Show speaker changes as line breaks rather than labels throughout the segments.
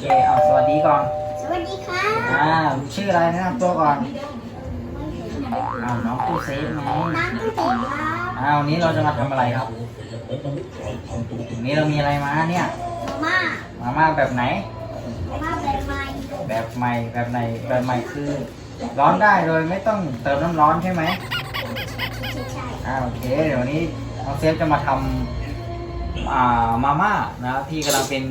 เคเอาสวัสดีก่อน
สวัสดีค่ะ
อ่าชื่ออะไรแนะนำตัวก่อนอ้าวน้องตู้เซฟไง
น้ำผู้หญิงครับ
อ้าววันนี้เราจะมาทำอะไรครับวันนี้เรามีอะไรมาเนี่ย
มาม่า
มาม่าแบบไหน
มาม่าแบบใหม่
แบบใหม่แบบไหนแบบใหม่คือ ร้อนได้โดยไม่ต้องเติมน้ำร้อนใช่ไหม
ใช่ใช่
อ่าโอเคเดี๋ยววันนี้น้องเซฟจะมาทำอ่ามาม่านะครับที่กำลังเป็น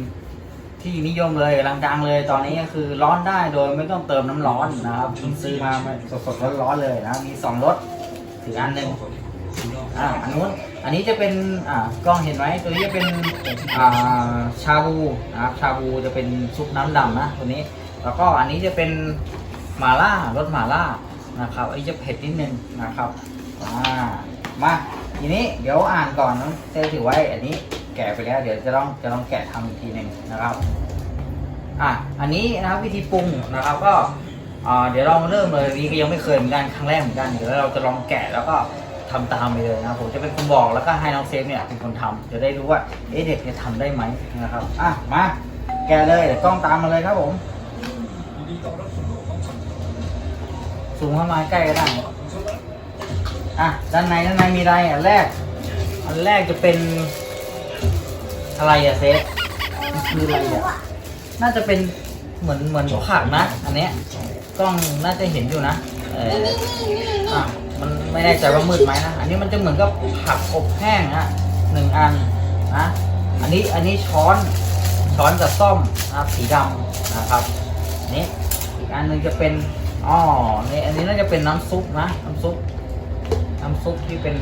ที่นิยมเลยกำลังดังเลย ตอนนี้ก็คือร้อนได้โดยไม่ต้องเติมน้ำร้อนนะครับซื้อมาสดๆร้อนๆเลยนะมีสองรสถืออันหนึ่งอ่าอันนู้นอันนี้จะเป็นอ่ากล้องเห็นไหมตัวนี้จะเป็นอ่าชาบูนะครับชาบูจะเป็นซุปน้ำดำนะตัวนี้ แล้วก็อันนี้จะเป็นหมาล่ารสหมาล่านะครับอันนี้จะเผ็ดนิดนึงนะครับอ่ามาทีนี้เดี๋ยวอ่านก่อนนะเต้ถือไว้อันนี้ แกะไปแล้ว เดี๋ยวจะต้องจะต้องแกะทำอีกทีหนึ่งนะครับ อะอันนี้นะครับวิธีปรุงนะครับก็อ่าเดี๋ยวเราเริ่มเลยนี่ก็ยังไม่เคยเหมือนกันครั้งแรกเหมือนกันเดี๋ยวเราจะลองแกะแล้วก็ทำตามไปเลยนะครับผมจะเป็นคนบอกแล้วก็ให้น้องเซฟเนี่ยเป็นคนทำจะได้รู้ว่าเอ๊ะเด็กจะทำได้ไหมนะครับอะมาแกะเลยเดี๋ยวกล้องตามมาเลยครับผมสูงเข้ามาใกล้ก็ได้อะด้านในด้านในมีอะไรอันแรก อันแรกจะเป็น อะไรอะเซฟมันคืออะไร
ไม่รู้
อะ
อะ
น่าจะเป็นเหมือนเหมือนผักนะ อันเนี้ยกล้องน่าจะเห็นอยู่นะเออ
นี่นี่นี่นี่
อะมันไม่แน่ใจว่ามืดไหมนะอันนี้มันจะเหมือนกับผักอบแห้งนะหนึ่งอันนะอันนี้อันนี้ช้อนช้อนกับส้อมนะครับสีดำนะครับอันนี้อีกอันหนึงจะเป็นอ๋อนี่อันนี้น่าจะเป็นน้ำซุปนะน้ำซุปน้ำซุปที่เป็น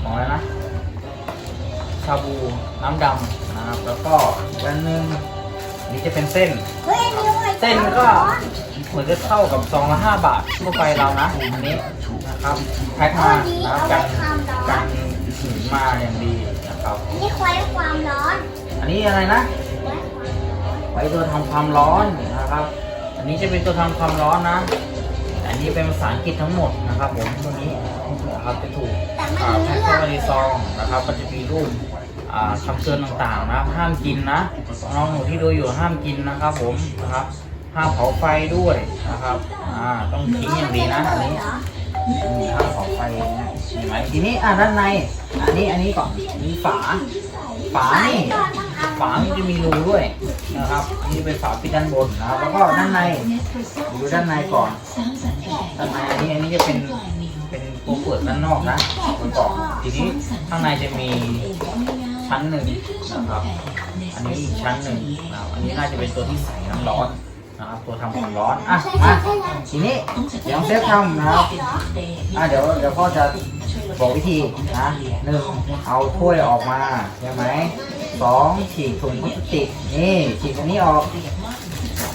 ของอะไรนะชาบูน้ำดำนะครับ แล้วก็อีกอันหนึงอันนี้จะเป็นเส้น
เฮ้ยมีอะไร
เส้นก็เหมือนจะเท่ากับซองละห้าบาททั่วไปเรานะอันนี้นะครับแพ็คมานะครับกันกันหินมาอย่างดีนะครับ
อันนี้ควายความร้อน
อันนี้อะไรนะ
ไว้ความร้อน
ไว้ตัวทำความร้อนนะครับ อันนี้จะเป็นตัวทำความร้อนนะอันนี้เป็นภาษาอังกฤษทั้งหมดนะครับผมตัวนี้นะครับจะถูก
แต่ไม่
อ่า
รู้
แพ็ค
เรื่อ
เข้างมาในซองนะครับมันจะมีรูปอ่า คำเตือนต่างๆนะห้ามกินนะน้องหนูที่ดูอยู่ห้ามกินนะครับ ผมนะครับห้ามเผาไฟด้วยนะครับอ่าต้องทิ้งอย่างดีนะอันนี้ห้ามเผาไฟนะเห็นไหมทีนี้อ่าด้านในอันนี้อันนี้ก่อนมีฝา ฝานี่ฝามันจะมีรูด้วยนะครับนี่เป็นฝาปิดด้านบนนะครับแล้วก็ด้านในดูด้านในก่อนด้านในอันนี้อันนี้จะเป็นเป็นตัวเปลือกด้านนอกนะบนกล่องทีนี้ข้างในจะมี ชั้นหนึ่งนะครับอันนี้อีกชั้นหนึ่งนะครับอันนี้น่าจะเป็นตัวที่ใส่น้ำร้อนนะครับตัวทำความร้อนอะมาทีนี้เดี๋ยวเซฟทำนะครับอะเดี๋ยวเดี๋ยวพ่อจะบอกวิธีนะหนึ่งเอาถ้วยออกมาใช่ไหมสองฉีกถุงพลาสติกนี่ฉีกอันนี้ออก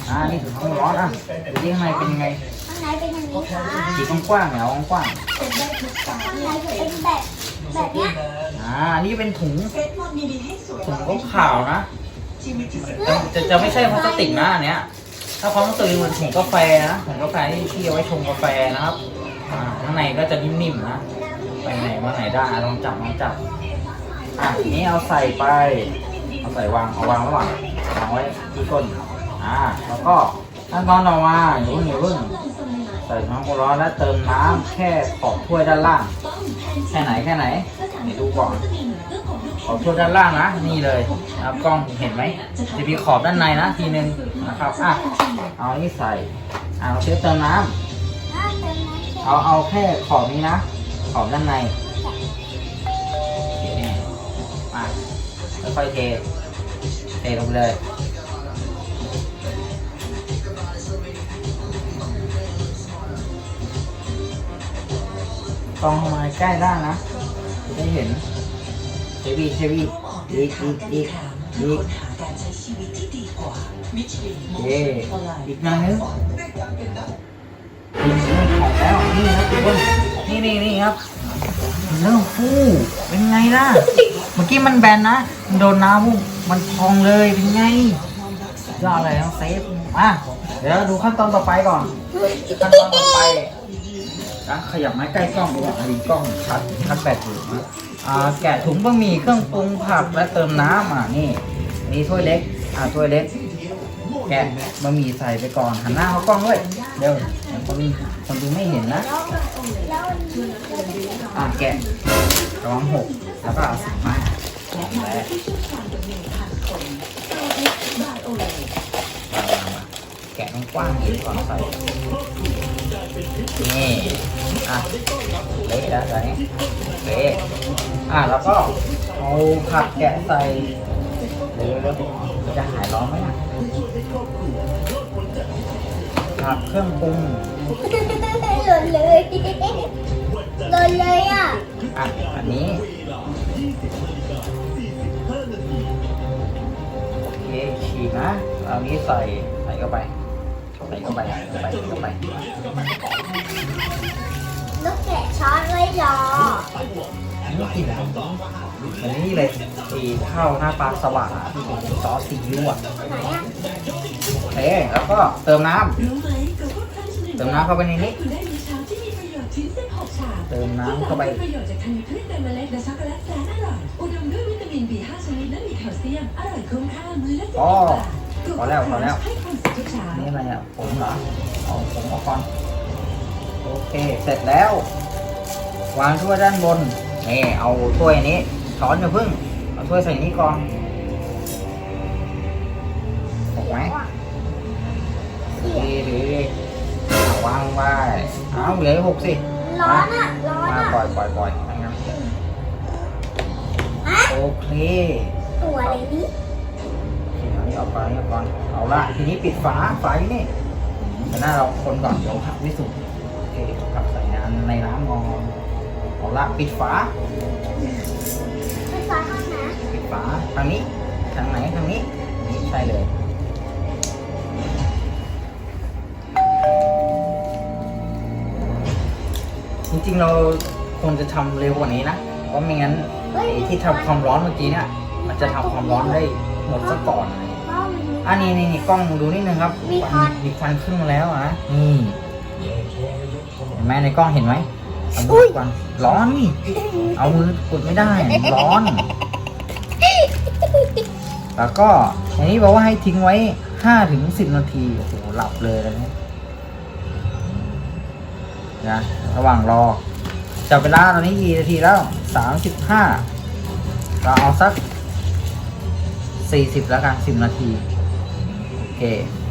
อ่านี่ถุงความร้อนอะดูที่ข้างในเป็นยังไง
ข้างในเป็นอย่างนี้ค่ะ
ฉีกกว้างๆเนี่ยเอากว้าง
ข้างในจะเป็นแบบ แบบเนี้ย
ๆอ่าอันนี่เป็นถุงถุงขาวๆนะจะจะไม่ใช่พลาสติกนะอันเนี้ย ถ้าความรู้สึกเหมือนถุงกาแฟนะถุงกาแฟที่ที่เอาไว้ชงกาแฟนะครับ อ่า ข้างในก็จะนิ่มๆนะ ไปไหนมาไหนได้อะลองจับลองจับ อะทีนี้เอาใส่ไป เอาใส่วาง เอาวางระหว่างวางไว้ที่ก้น อ่า แล้วก็ขั้นตอนต่อมาหนูหนูรุ่น ใส่น้ำร้อนและเติมน้ำแค่ขอบถ้วยด้านล่าง แค่ไหนแค่ไหนเดี๋ยวดูก่อนขอบถ้วยด้านล่างนะนี่เลยนะครับกล้องเห็นไหมจะมีขอบด้านในนะทีนึงนะครับอะเอานี่ใส่อ่าเราเชฟเติมน้ำ
ถ้าเติมน้ำเค็ม
เอาเอาแค่ขอบนี้นะขอบด้านในนี่มาค่อยๆเทเทลงไปเลย องเข้ามาใกล้ได้นะจะได้เห็นเชวีเชวีอีกอีกอีกอีกเย่อีกน่อยนึงนี่ของแล้วนี่ครับทุกคนนี่นี่นี่ครับเริ่มฟูเป็นไงล่ะ เมื่อกี้มันแบนนะมันโดนน้ำพุ่งมันพองเลยเป็นไงยอดเลยต้องเซฟอะเดี๋ยวดูขั้นตอนต่อไปก่อนขั้นตอนต่อไป นะขยับไม้ใกล้กล้องดีกว่าดีกล้องชัดชัดแปดอยู่นะอ่าแกะถุงบะหมี่เครื่องปรุงผักและเติมน้ำอะนี่นี่ถ้วยเล็ก อ่าถ้วยเล็ก แกะบะหมี่ใส่ไปก่อนหันหน้าเข้ากล้องด้วยเดี๋ยวคนคนดูไม่เห็นนะ
แล้วแล้ววันนี้เราจะเก็บ
อะแกะระวังหกแล้วก็เอาใส่มาและแกะกว้างๆอีกก่อนใส่ นี่อะเละแล้วตอนนี้เละอะแล้วก็เอาผักแกะใส่เร็วๆมันจะหายร้อนไหมอะผักเครื่องปรุง
หล่นเลยหล่นเลยอะ
อะอันนี้โอเคฉีกนะเอานี้ใส่ใส่เข้าไปใส่ เข้าไปเข้าไปเข้าไป
ล้วแกะช้อนไว้รอ
นี่กินแล้วอันนี้เลยตีข้าวหน้าปลาสว่างที่เป็นซอสซีอิ๊วอะ
ไหนอะ
โอเคแล้วก็เติมน้ำเติมน้ำเข้าไปในนี้
คุณได้มีเช้าที่มีประโยชน์ชิ้นเติ
มน้ำเข้าไป
ประโยชน์จากธัญพืชเต็มเมล็ดและช็อกโกแลตแสนอร่อย อุดมด้วยวิตามิน B5 ชนิดและมีแคลเซียม อร่อยคุ้มค่ามื้อละสิบ
อ๋อ
บาท
พอแล้วพอแล้ว
ให้ความสุขทุกเช้า
นี่อะไรอะผมเหรอเอาผมออกก่อนโอเคเสร็จแล้ว วางถ้วยด้านบนนี่เอาถ้วยนี้ช้อนอย่าพึ่งเอาถ้วยใส่นี้ก่อนถูกไหมดีดีดีเอาวางไว้เอาเหลือหกสิ
ร้อนอะร้อน
มา
อะ
ปล่อยปล่อยปล่อยอย่างนั้น
ฮะ
โอเค
ตัวอะไรนี่
อันนี้เอาไปนี่ก่อนเอาละทีนี้ปิดฝาฝาอยู่นี่แต่หน้าเราคนก่อนเดี๋ยวผักไม่สุกโอเคผักใส่น้ำในน้ำงอเอาละปิดฝา
ไฟฟ้าห้องนะ
ปิดฝาทางนี้ทางไหนทางนี้นี่ใช่เลยจริงๆเราควรจะทำเร็วกว่านี้นะเพราะไม่งั้นไอ้ที่ทำความร้อนเมื่อกี้เนี่ยมันจะทำความร้อนได้หมดซะก่อน อะไรอย่างเงี้ย
พ่อมันมี
อันนี้นี่นี่กล้องดูนิดนึงครับ
มีควัน
มีควันขึ้นมาแล้วอะนี่เห็นไหมในกล้องเห็นไหมเอามือกวันร้อนนี่เอามือกดไม่ได้ ร้อน แล้วก็อันนี้บอกว่าให้ทิ้งไว้ห้าถึงสิบนาทีโอ้โหหลับเลยแล้วเนี่ยนะระหว่างรอจับเวลาตอนนี้กี่นาทีแล้วสามสิบห้าเราเอาสักสี่สิบแล้วกันสิบนาที โ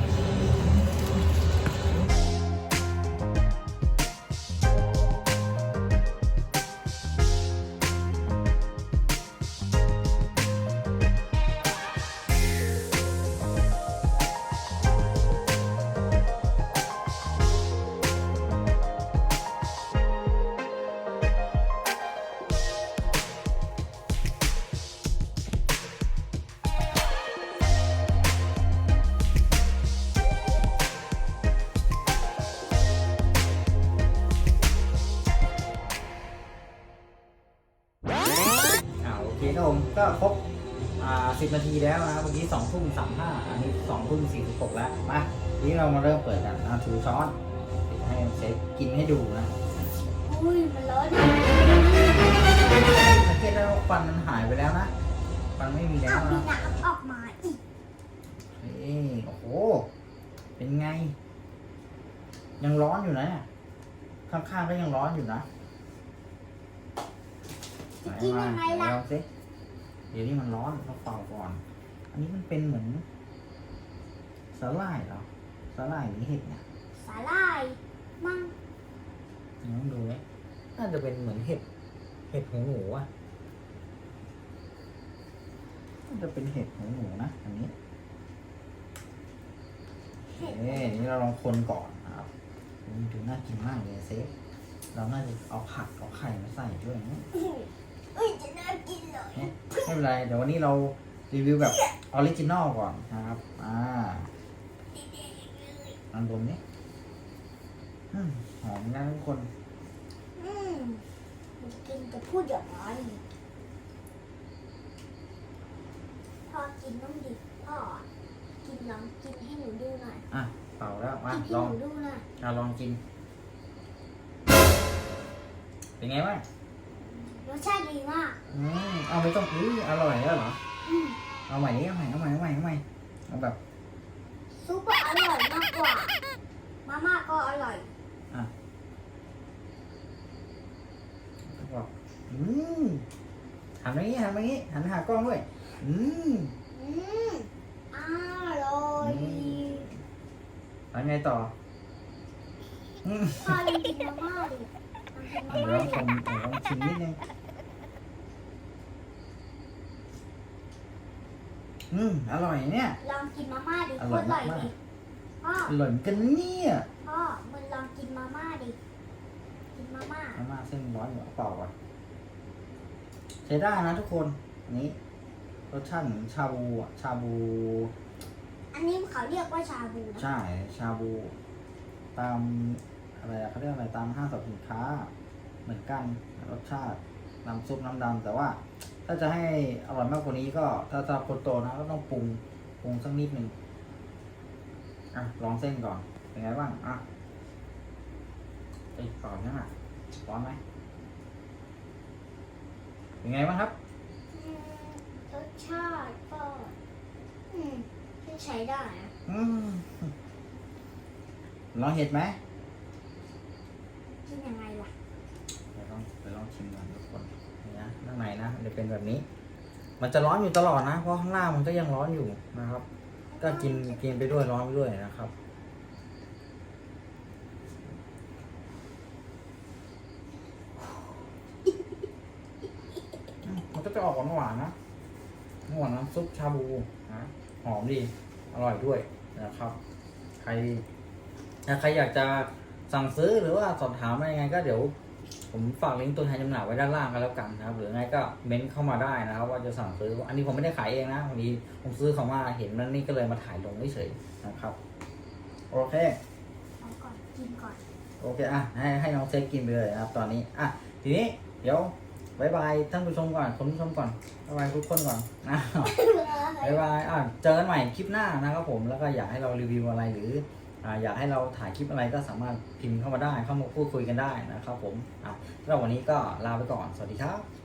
ก็ครบอ่าสิบนาทีแล้วนะเมื่อกี้สองทุ่มสามห้าอันนี้สองทุ่มสี่สิบหกแล้วมาทีนี้เรามาเริ่มเปิดกันนะถือช้อนเดี๋ยวให้เซฟกินให้ดูนะ
อุ้ยมันร้อนอะ
สังเกตได้ว่าควันมันหายไปแล้วนะควันไม่มีแล้
อ้าววมี
นะ
น้ำออกมาอีก
เอ้ยโอ้โหเป็นไง ยังร้อนอยู่นะเนี่ยข้างๆก็ยังร้อนอยู่นะ
จะกินยังไงล่ะ
ลองสิ เดี๋ยวนี้มันร้อนเราเป่าก่อน อันนี้มันเป็นเหมือนสาหร่ายเหรอสาหร่ายหรือเห็ดเนี่ย
สาหร่ายมั่ง
ลองดูเลยน่าจะเป็นเหมือนเห็ด เห็ดหูหมูอะน่าจะเป็นเห็ดหูหมูนะอันนี้
เห็ด
เอ้ยนี่เราลองคนก่อนนะครับอืมดูน่ากินมากเลยเซฟเราน่าจะเอาผักเอาไข่มาใส่ด้วยนะ
อุ้ยจะน่ากินเลย
เนี่ยไม่เป็นไรเดี๋ยววันนี้เรารีวิวแบบออริจินอลก่อนนะครับ อ่าลองดมนี้อืมหอมนะทุกคน
อืมมันกินจะพูดอย่างไรพ่อกินต้องดิพ่อกินลองกินให้หนูดูหน่อย
อะเป่าแล้วมา
กินให้
ลอง
หนูดูหน่อย
อะลองกิน เป็นไงบ้าง
ร สชาติดีมาก
อืมเอาไปต้มอุ้ยอร่อยแล้วเหรอ
อืม
เอาใหม่ดิเอาใหม่เอาใหม่เอาใหม่เอาใหม่เอาแบบ
ซุปอะอร่อยมากกว่า มาม่าก็อร่อย
อะบอกอืมหันมางี้หันมางี้หันหากล้องด้วย อืม
อืมอร่อย
อืมแล้วไงต่ออืม
พ่อลองกินมาม่าดิลองกินมา
เดี๋ยว
ม่า
ลองชมเดี๋ยวลองชิมนิดนึง อืมอร่อยเนี่ย
ลองกินมาม่าดิ
อ
โค
ร่อย
ตรอร่อย
มาก
ดิพ่อ
อร่อยเหมือนกันเนี่ย
พ่อมึงลองกินมาม่าดิ กินมาม่า
มาม่าเส้นร้อนอยู่เอาเปล่าก่อนใช้ได้นะทุกคนอันนี้รสชาติเหมือนชาบูอะชาบู
อันนี้เขาเรียกว่าชาบูนะ
ใช่ชาบู ตามอะไรอะเขาเรียกอะไรตามห้างสรรพสินค้า เหมือนกันรสชาติน้ำซุปน้ำดำแต่ว่า ถ้าจะให้อร่อยมากกว่านี้ก็ ถ้าจะคนโตนะก็ต้องปรุงปรุงสักนิดหนึ่งอะลองเส้นก่อนเป็นไงบ้างอะไอ้ยก่อนนั่นอะร้อนไหมเป็นไงบ้างครับ
อืมรสชาติก็อืมใช้ได้นะ
อืมลองเห็ดไหม
กินยังไงล่ะ
เดี๋ยวลองไปลองชิมก่อนทุกคนนี่นะข้างในนะจะเป็นแบบนี้ มันจะร้อนอยู่ตลอดนะ เพราะข้างล่างมันก็ยังร้อนอยู่นะครับ ก็กินกินไปด้วยร้อนไปด้วยนะครับมันก็จะออกหวานๆนะหวานน้ำซุปชาบูนะหอมดีอร่อยด้วยนะครับ ใครถ้าใครอยากจะสั่งซื้อหรือว่าสอบถามอะไรยังไงก็เดี๋ยว ผมฝากลิงก์ตัวแทนจำหน่ายไว้ด้านล่างกันแล้วกันนะครับ หรือไงก็เม้นเข้ามาได้นะครับ ว่าจะสั่งซื้อ อันนี้ผมไม่ได้ขายเองนะวันนี้ผมซื้อเขามาเห็นมันนี่ก็เลยมาถ่ายลงเฉยๆนะครับ โอเค
เอาก่อนกินก่อน
โอเคอะให้ให้น้องเซฟกินไปเลยนะครับ ตอนนี้อะทีนี้เดี๋ยวบายบายท่านผู้ชมก่อนคุณผู้ชมก่อนบายบายทุกคนก่อนนะบายบายอะเจอกันใหม่คลิปหน้านะครับผมแล้วก็อยากให้เรารีวิวอะไรหรือ อยากให้เราถ่ายคลิปอะไรก็สามารถพิมพ์เข้ามาได้เข้ามาพูดคุยกันได้นะครับผมอะสำหรับวันนี้ก็ลาไปก่อนสวัสดีครับ